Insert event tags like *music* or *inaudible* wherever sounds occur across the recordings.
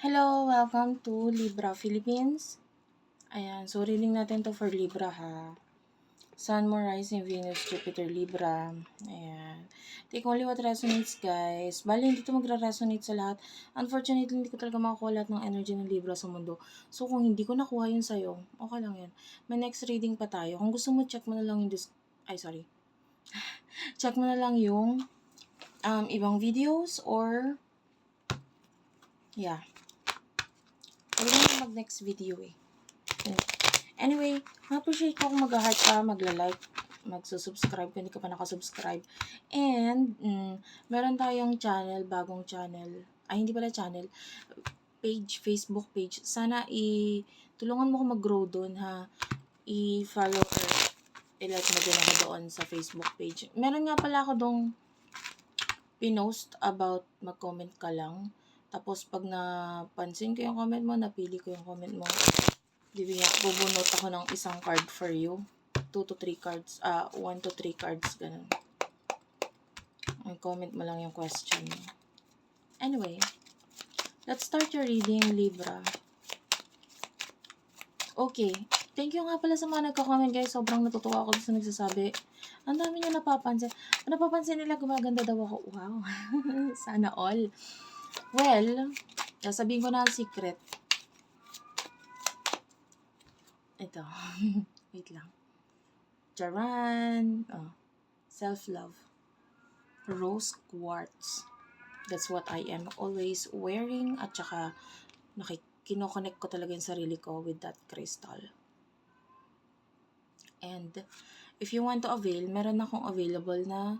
Hello, welcome to Libra Philippines. Ayan, so reading natin to for Libra ha. Sun, Moon, Rising, Venus, Jupiter, Libra. Ayan. Take only what resonates, guys. Bali, hindi to magra-resonate sa lahat. Unfortunately, hindi ko talaga makukuha lahat ng energy ng Libra sa mundo. So, kung hindi ko nakuha yun sa'yo, okay lang yan. May next reading pa tayo. Kung gusto mo, check mo na lang yung dis- Ay, sorry. *laughs* check mo na lang yung um, ibang videos or yeah. Mag next video eh. Anyway, ma-appreciate ko kung mag-heart ka, magla-like, magsusubscribe kung hindi ka pa nakasubscribe. And, mm, meron tayong channel, bagong channel. Ay, hindi pala channel. Page, Facebook page. Sana i tulungan mo ko mag-grow doon ha. I-follow or i-like mo din ako doon sa Facebook page. Meron nga pala ako dong pinost about mag-comment ka lang. Tapos pag napansin ko yung comment mo, napili ko yung comment mo, bibigyan, bubunot ako ng isang card for you. 2 to 3 cards, ah, 1 to 3 cards, ganun. Ang comment mo lang yung question. Anyway, let's start your reading, Libra. Okay. Thank you nga pala sa mga nagka-comment guys. Sobrang natutuwa ako sa nagsasabi. Ang dami niya napapansin. Napapansin nila gumaganda daw ako. Wow. *laughs* Sana all. Well, sasabihin ko na ang secret. Ito. *laughs* Wait lang. Charan. Oh. Self-love. Rose quartz. That's what I am always wearing. At saka, nakik kinoconnect ko talaga yung sarili ko with that crystal. And, if you want to avail, meron akong available na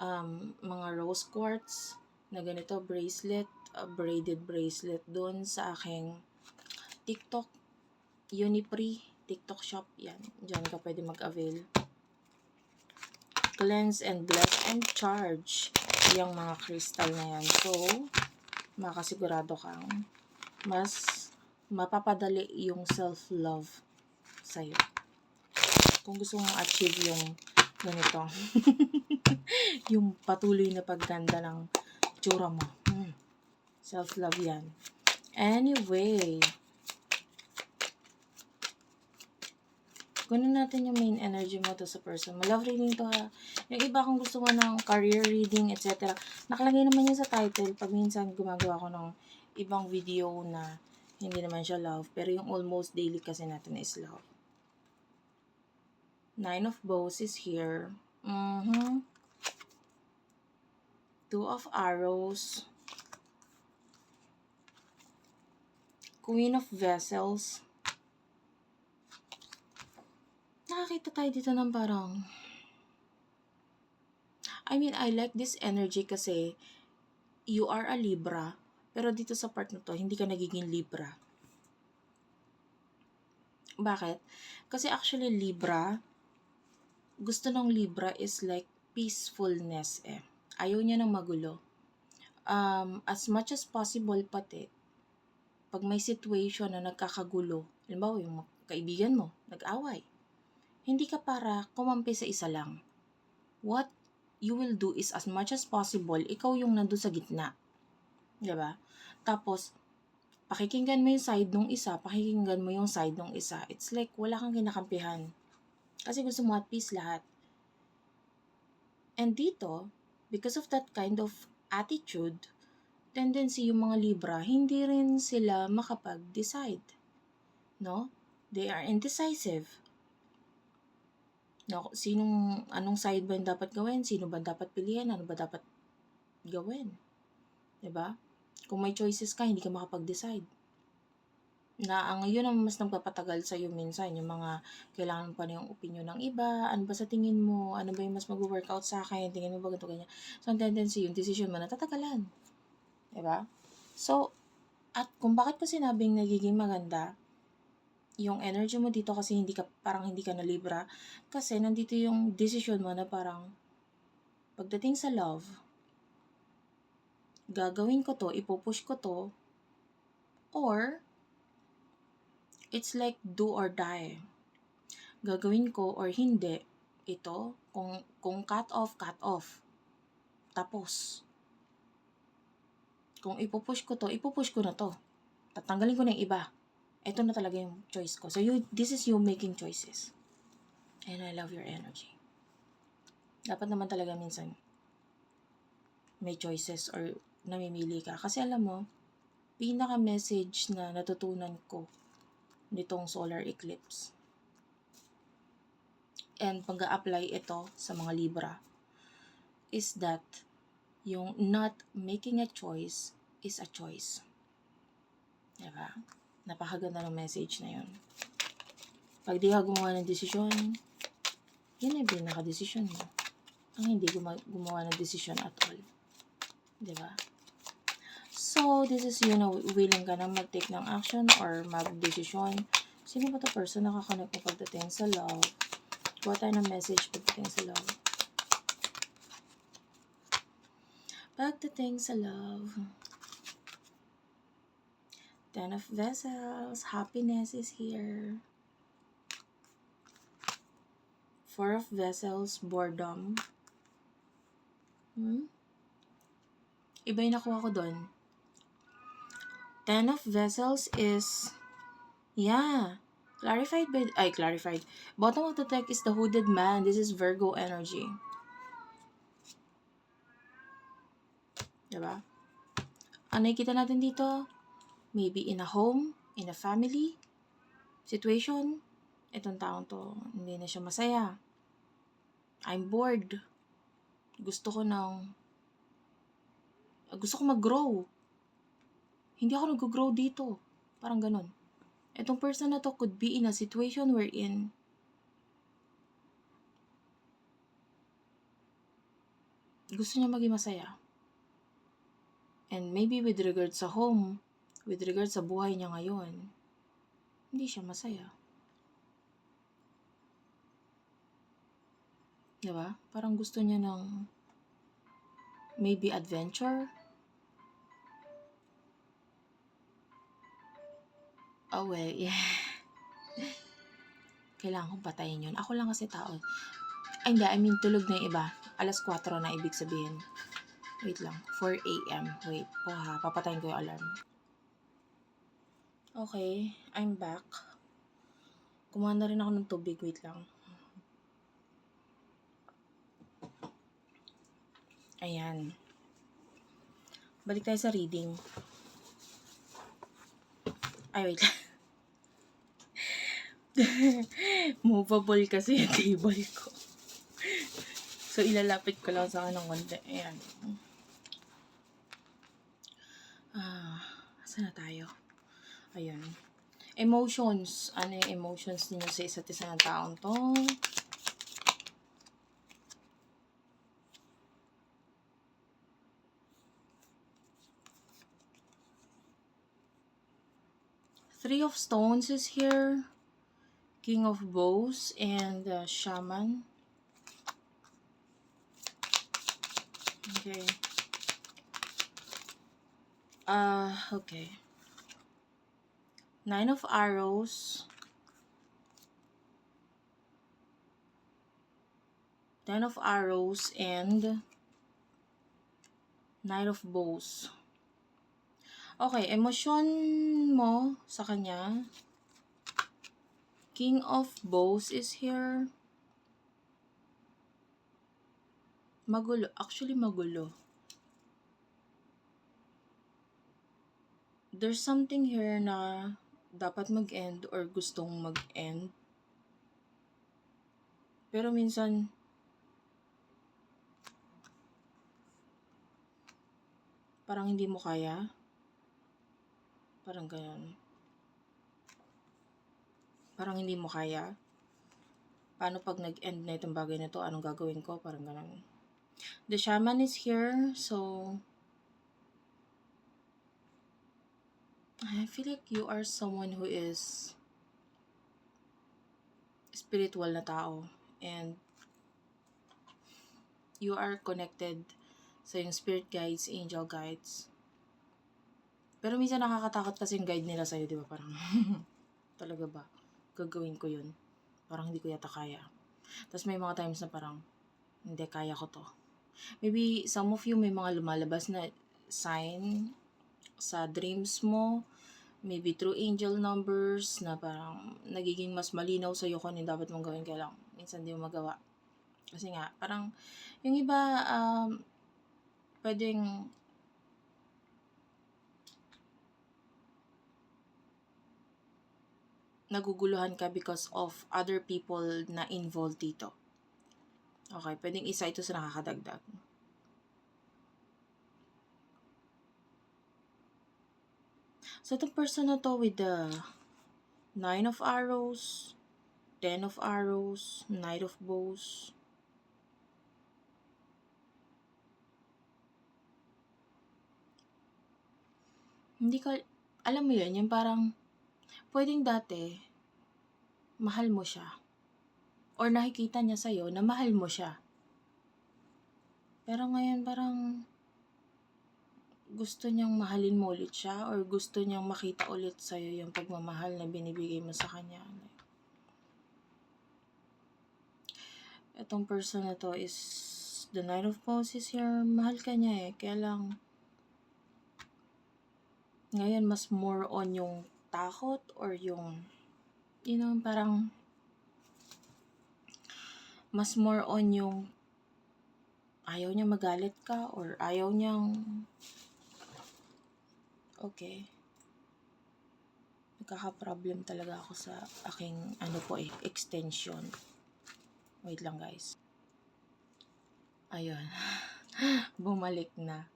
um, mga rose quartz na ganito, bracelet, uh, braided bracelet doon sa aking TikTok, Unipree, TikTok shop. Yan, dyan ka pwede mag-avail. Cleanse and bless and charge yung mga crystal na yan. So, makasigurado kang mas mapapadali yung self-love sa'yo. Kung gusto mong achieve yung ganito, *laughs* yung patuloy na pagganda ng tsura mo. Hmm. Self-love yan. Anyway, kunin natin yung main energy mo to sa person mo. Love reading to ha. Yung iba kung gusto mo ng career reading, etc. Nakalagay naman yan sa title. Pag minsan gumagawa ko ng ibang video na hindi naman siya love. Pero yung almost daily kasi natin is love. Nine of Bows is here. Mm-hmm. Two of Arrows. Queen of Vessels. Nakakita tayo dito ng parang... I mean, I like this energy kasi you are a Libra, pero dito sa part na to, hindi ka nagiging Libra. Bakit? Kasi actually Libra, gusto ng Libra is like peacefulness eh. Ayaw niya ng magulo. Um, as much as possible pati, pag may situation na nagkakagulo, halimbawa yung kaibigan mo, nag-away, hindi ka para kumampi sa isa lang. What you will do is as much as possible, ikaw yung nando sa gitna. Diba? Tapos, pakikinggan mo yung side nung isa, pakikinggan mo yung side nung isa. It's like wala kang kinakampihan. Kasi gusto mo at peace lahat. And dito, because of that kind of attitude, tendency yung mga Libra, hindi rin sila makapag-decide. No? They are indecisive. No, sinong, anong side ba yung dapat gawin? Sino ba dapat piliin? Ano ba dapat gawin? ba? Kung may choices ka, hindi ka makapag-decide. Na ang yun ang mas nagpapatagal sa iyo minsan, yung mga kailangan pa na yung opinion ng iba, ano ba sa tingin mo, ano ba yung mas mag-workout sa akin, tingin mo ba ganito, ganyan. So, ang tendency, yung decision mo, natatagalan. 'Di ba? So, at kung bakit ko sinabing nagiging maganda, yung energy mo dito kasi hindi ka, parang hindi ka na libra, kasi nandito yung decision mo na parang, pagdating sa love, gagawin ko to, ipupush ko to, or, it's like do or die. Gagawin ko or hindi, ito, kung, kung cut off, cut off. Tapos. Kung ipupush ko to, ipupush ko na to. tatanggalin ko na yung iba. Ito na talaga yung choice ko. So, you, this is you making choices. And I love your energy. Dapat naman talaga minsan may choices or namimili ka. Kasi alam mo, pinaka-message na natutunan ko nitong solar eclipse. And pag apply ito sa mga Libra is that yung not making a choice is a choice. Diba? Napakaganda ng message na yun. Pag di ka gumawa ng desisyon, yun ay pinaka-desisyon mo. Ang hindi guma- gumawa ng desisyon at all. Diba? So, this is you na willing ka na mag-take ng action or mag-desisyon. Sino ba to person na kakonect mo pagdating sa love? Kuha tayo ng message pagdating sa love. Pagdating sa love. Ten of Vessels. Happiness is here. Four of Vessels. Boredom. Hmm? Iba yung nakuha ko doon. Ten of Vessels is... Yeah. Clarified by... Ay, clarified. Bottom of the deck is the hooded man. This is Virgo energy. Diba? Ano nakikita natin dito? Maybe in a home, in a family, situation. Itong taong to, hindi na siya masaya. I'm bored. Gusto ko ng... Gusto ko mag-grow. Hindi ako nag-grow dito. Parang ganun. Itong person na to could be in a situation wherein gusto niya maging masaya. And maybe with regard sa home, with regard sa buhay niya ngayon, hindi siya masaya. Diba? Parang gusto niya ng maybe adventure. Oh, well, yeah. Kailangan kong patayin yun. Ako lang kasi tao. Ay, hindi. I mean, tulog na yung iba. Alas 4 na ibig sabihin. Wait lang. 4 a.m. Wait po ha. Papatayin ko yung alarm. Okay. I'm back. Kumuha na rin ako ng tubig. Wait lang. Ayan. Balik tayo sa reading. Ay, wait. *laughs* Movable kasi yung table ko. So, ilalapit ko lang sa akin ng konti. Ayan. Ah, saan na tayo? Ayan. Emotions. Ano yung emotions ninyo sa isa't isa ng taong to? Three of Stones is here. King of Bows and uh, Shaman. Okay. Uh, okay. Nine of Arrows. Ten of Arrows and Knight of Bows. Okay, emosyon mo sa kanya. King of Bows is here. Magulo. Actually, magulo. There's something here na dapat mag-end or gustong mag-end. Pero minsan, parang hindi mo kaya. Parang ganun. Parang hindi mo kaya. Paano pag nag-end na itong bagay na to? Anong gagawin ko? Parang ganun. The shaman is here, so I feel like you are someone who is spiritual na tao and you are connected sa yung spirit guides, angel guides. Pero minsan nakakatakot kasi yung guide nila sa'yo, di ba? Parang, *laughs* talaga ba? Gagawin ko yun. Parang hindi ko yata kaya. Tapos may mga times na parang, hindi, kaya ko to. Maybe some of you may mga lumalabas na sign sa dreams mo maybe through angel numbers na parang nagiging mas malinaw sa'yo kung ano dapat mong gawin kaya lang minsan di mo magawa. Kasi nga, parang yung iba, um, pwedeng naguguluhan ka because of other people na involved dito. Okay, pwedeng isa ito sa nakakadagdag. So, itong person na to with the Nine of Arrows, Ten of Arrows, Knight of Bows, hindi ka, alam mo yun, yung parang, pwedeng dati, mahal mo siya. Or nakikita niya sa'yo na mahal mo siya. Pero ngayon parang, gusto niyang mahalin mo ulit siya or gusto niyang makita ulit sa'yo yung pagmamahal na binibigay mo sa kanya. Itong person na to is the Knight of Poses here. Mahal ka niya eh. Kaya lang, ngayon mas more on yung takot or yung, you know, parang, mas more on yung ayaw niya magalit ka or ayaw niyang okay. Nagkaka-problem talaga ako sa aking ano po eh extension. Wait lang guys. Ayun. *laughs* Bumalik na.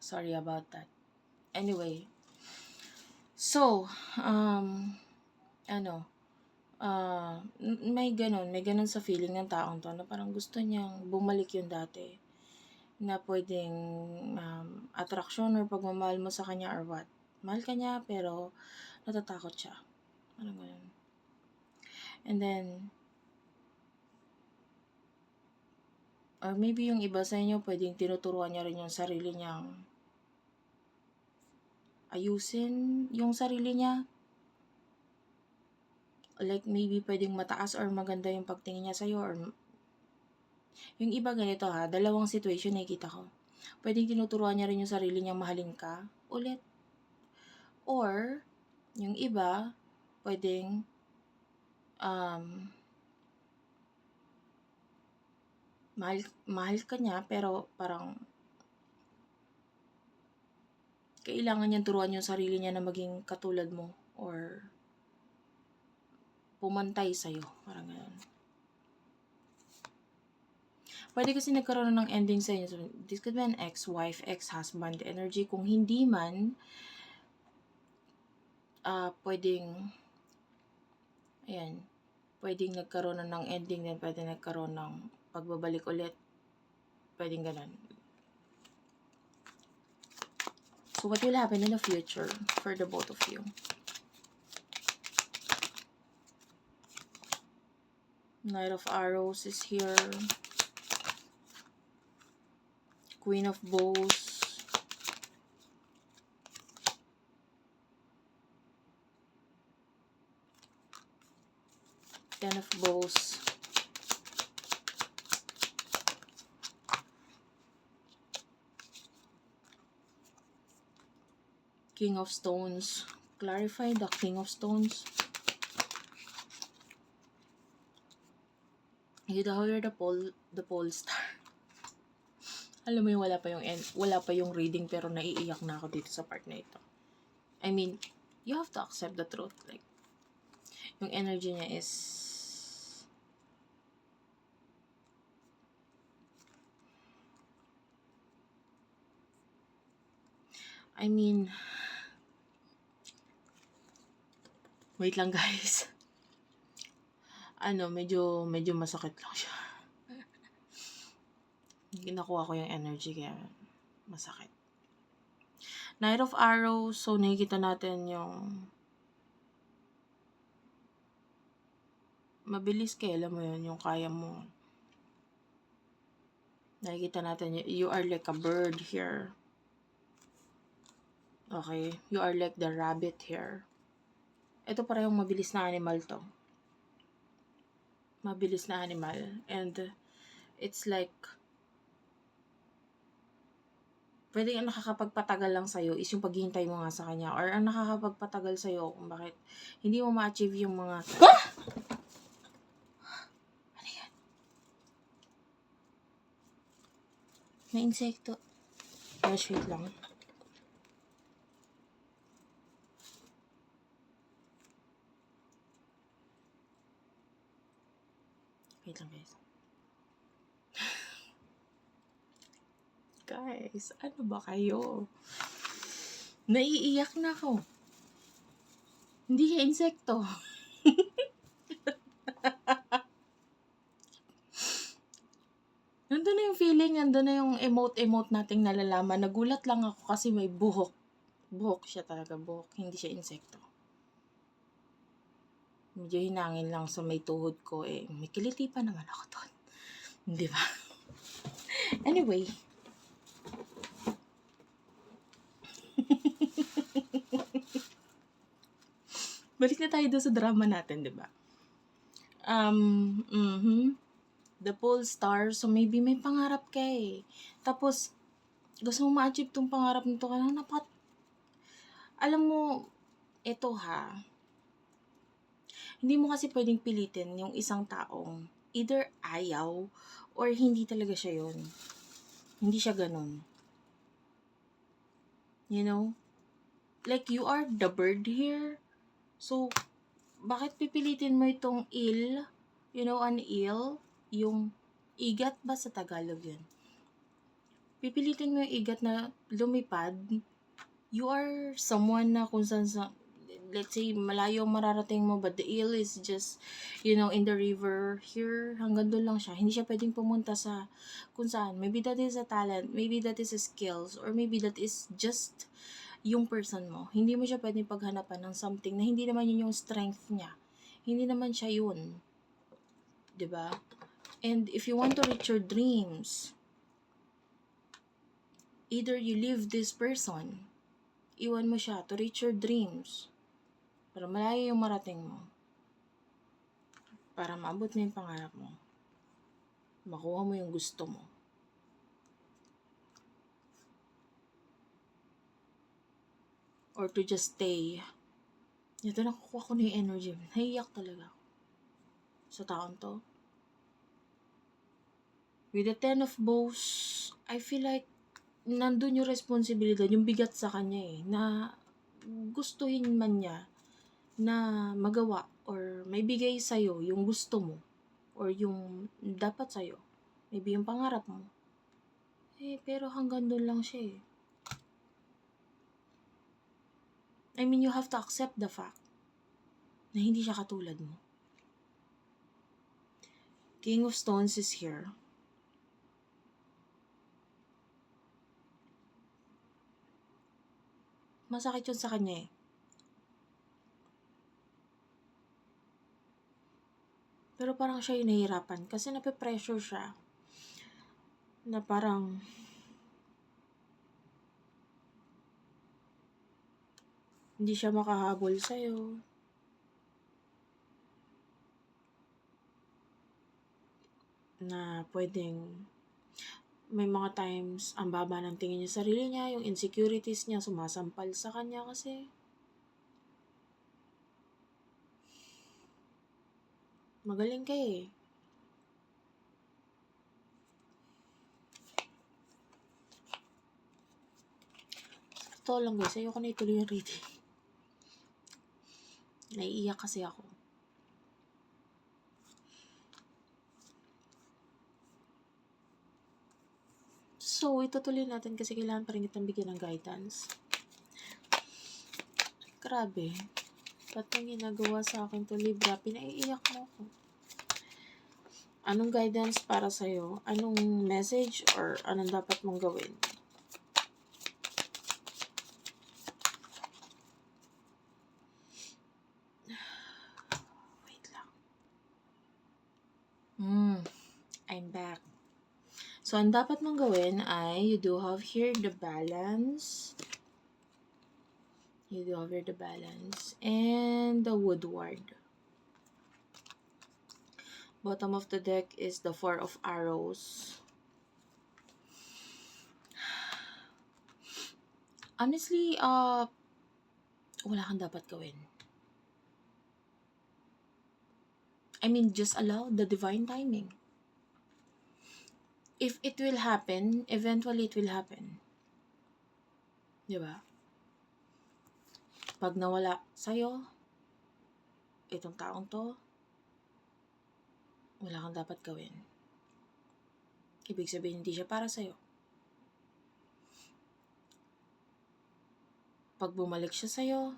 Sorry about that. Anyway so um ano ah, may ganun, may ganun sa feeling ng taong to na parang gusto niyang bumalik yung dati na pwedeng um, attraction or pagmamahal mo sa kanya or what. Mahal ka niya pero natatakot siya. Parang ganun. And then, or maybe yung iba sa inyo pwedeng tinuturuan niya rin yung sarili niyang ayusin yung sarili niya like maybe pwedeng mataas or maganda yung pagtingin niya sa'yo or yung iba ganito ha, dalawang situation nakikita ko. Pwedeng tinuturuan niya rin yung sarili niyang mahalin ka ulit. Or, yung iba, pwedeng um, mahal, mahal ka niya pero parang kailangan niyang turuan yung sarili niya na maging katulad mo or pumantay sa'yo. Parang ganun. Pwede kasi nagkaroon ng ending sa inyo. So, this could be an ex-wife, ex-husband energy. Kung hindi man, ah pwedeng, ayan, pwedeng nagkaroon na ng ending din, pwede nagkaroon ng pagbabalik ulit. Pwedeng ganun. So, what will happen in the future for the both of you? Knight of Arrows is here. Queen of Bows. Ten of Bows. King of Stones. Clarify the King of Stones. You daw you're the pole, the pole star. *laughs* Alam mo yung wala pa yung end, wala pa yung reading pero naiiyak na ako dito sa part na ito. I mean, you have to accept the truth. Like, yung energy niya is I mean, wait lang guys. Ano, medyo, medyo masakit lang siya. Nakuha ko yung energy kaya masakit. Knight of Arrows, so nakikita natin yung mabilis kaya alam mo yun, yung kaya mo. Nakikita natin, you are like a bird here. Okay, you are like the rabbit here. Ito parehong mabilis na animal to. Mabilis na animal. And it's like pwede ang nakakapagpatagal lang sa'yo is yung paghihintay mo nga sa kanya. Or ang nakakapagpatagal sa'yo kung bakit hindi mo ma-achieve yung mga... Ah! Ano yan? May insekto. Gosh, wait lang. Wait lang guys. *laughs* guys, ano ba kayo? Naiiyak na ako. Hindi siya insekto. *laughs* nandun na yung feeling, nandun na yung emote-emote nating nalalaman. Nagulat lang ako kasi may buhok. Buhok siya talaga, buhok. Hindi siya insekto. Medyo hinangin lang sa may tuhod ko. Eh, may kiliti pa naman ako doon. *laughs* Di ba? *laughs* anyway. *laughs* Balik na tayo doon sa drama natin, di ba? Um, mhm. The pole star, so maybe may pangarap ka eh. Tapos, gusto mo ma-achieve tong pangarap nito ka lang, napat... Alam mo, eto ha, hindi mo kasi pwedeng pilitin yung isang taong either ayaw or hindi talaga siya yun. Hindi siya ganun. You know? Like, you are the bird here. So, bakit pipilitin mo itong il? You know, an il? Yung igat ba sa Tagalog yun? Pipilitin mo yung igat na lumipad. You are someone na kung saan sa, let's say, malayo mararating mo, but the eel is just, you know, in the river here, hanggang doon lang siya. Hindi siya pwedeng pumunta sa kung saan. Maybe that is a talent, maybe that is a skills, or maybe that is just yung person mo. Hindi mo siya pwedeng paghanapan ng something na hindi naman yun yung strength niya. Hindi naman siya yun. ba? And if you want to reach your dreams, either you leave this person, iwan mo siya to reach your dreams, para malayo yung marating mo, para maabot mo yung pangarap mo, makuha mo yung gusto mo. Or to just stay. Ito nakukuha ko na yung energy. Naiiyak talaga sa taon to. With the ten of bows, I feel like nandun yung responsibilidad, yung bigat sa kanya eh, na gustuhin man niya na magawa or may bigay sa'yo yung gusto mo or yung dapat sa'yo. Maybe yung pangarap mo. Eh, pero hanggang doon lang siya eh. I mean, you have to accept the fact na hindi siya katulad mo. King of Stones is here. Masakit yun sa kanya eh. Pero parang siya yung nahihirapan kasi nape-pressure siya. Na parang hindi siya makahabol sa'yo. Na pwedeng may mga times ang baba ng tingin niya sa sarili niya, yung insecurities niya sumasampal sa kanya kasi magaling ka eh. Totoo lang guys, ayoko na ituloy yung reading. Naiiyak kasi ako. So, itutuloy natin kasi kailangan pa rin kitang bigyan ng guidance. Grabe. Ba't yung ginagawa sa akin to Libra? Pinaiiyak mo ako. Anong guidance para sa'yo? Anong message or anong dapat mong gawin? Wait lang. Hmm. I'm back. So, ang dapat mong gawin ay you do have here the balance. You have the balance. And the woodward. Bottom of the deck is the four of arrows. Honestly, uh, wala kang dapat gawin. I mean, just allow the divine timing. If it will happen, eventually it will happen. Ba? Pag nawala sa'yo, itong taong to, wala kang dapat gawin. Ibig sabihin, hindi siya para sa'yo. Pag bumalik siya sa'yo,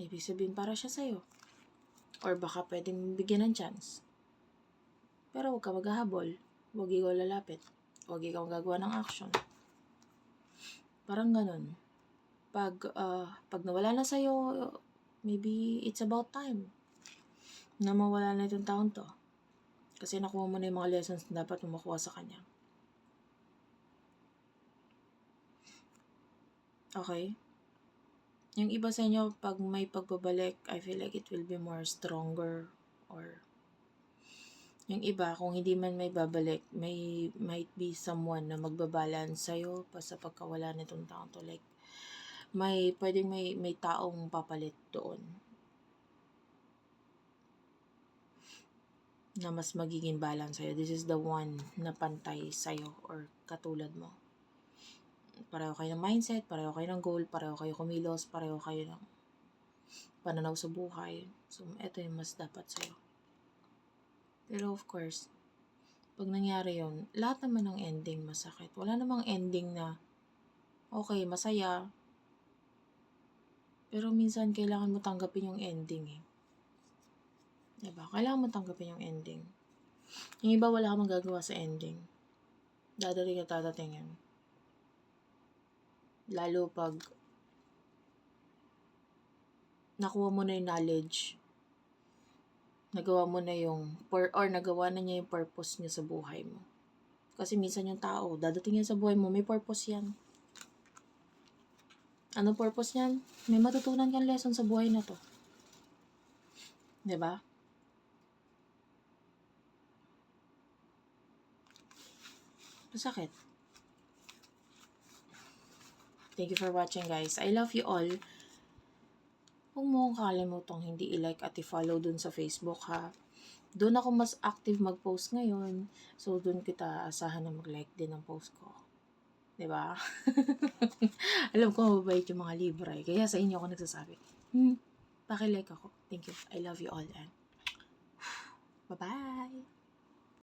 ibig sabihin para siya sa'yo. Or baka pwedeng bigyan ng chance. Pero huwag ka maghahabol. Huwag ikaw lalapit. Huwag ikaw gagawa ng action. Parang ganun. Pag, uh, pag nawala na sa'yo, maybe it's about time na mawala na itong taon to. Kasi nakuha mo na yung mga lessons na dapat mo makuha sa kanya. Okay? Yung iba sa inyo, pag may pagbabalik, I feel like it will be more stronger or yung iba, kung hindi man may babalik, may might be someone na magbabalance sa'yo pa sa pagkawala nitong taong to. Like, may, pwedeng may, may taong papalit doon. Na mas magiging balance sa'yo. This is the one na pantay sa'yo or katulad mo. Pareho kayo ng mindset, pareho kayo ng goal, pareho kayo kumilos, pareho kayo ng pananaw sa buhay. So, ito yung mas dapat sa'yo. Pero of course, pag nangyari yon lahat naman ng ending masakit. Wala namang ending na, okay, masaya. Pero minsan, kailangan mo tanggapin yung ending eh. Diba? Kailangan mo tanggapin yung ending. Yung iba, wala kang magagawa sa ending. Dadating at dadating yan. Lalo pag nakuha mo na yung knowledge nagawa mo na yung, or, or nagawa na niya yung purpose niya sa buhay mo. Kasi minsan yung tao, dadating yan sa buhay mo, may purpose yan. Ano purpose niyan? May matutunan kang lesson sa buhay na to. 'Di ba? Masakit. Thank you for watching guys. I love you all. Huwag mo kong kalimutang hindi i-like at i-follow dun sa Facebook ha. Doon ako mas active mag-post ngayon. So, doon kita asahan na mag-like din ng post ko. 'Di ba? *laughs* Alam ko mabait yung mga libra eh. Kaya sa inyo ako nagsasabi. Hmm, paki-like ako. Thank you. I love you all and *sighs* bye-bye!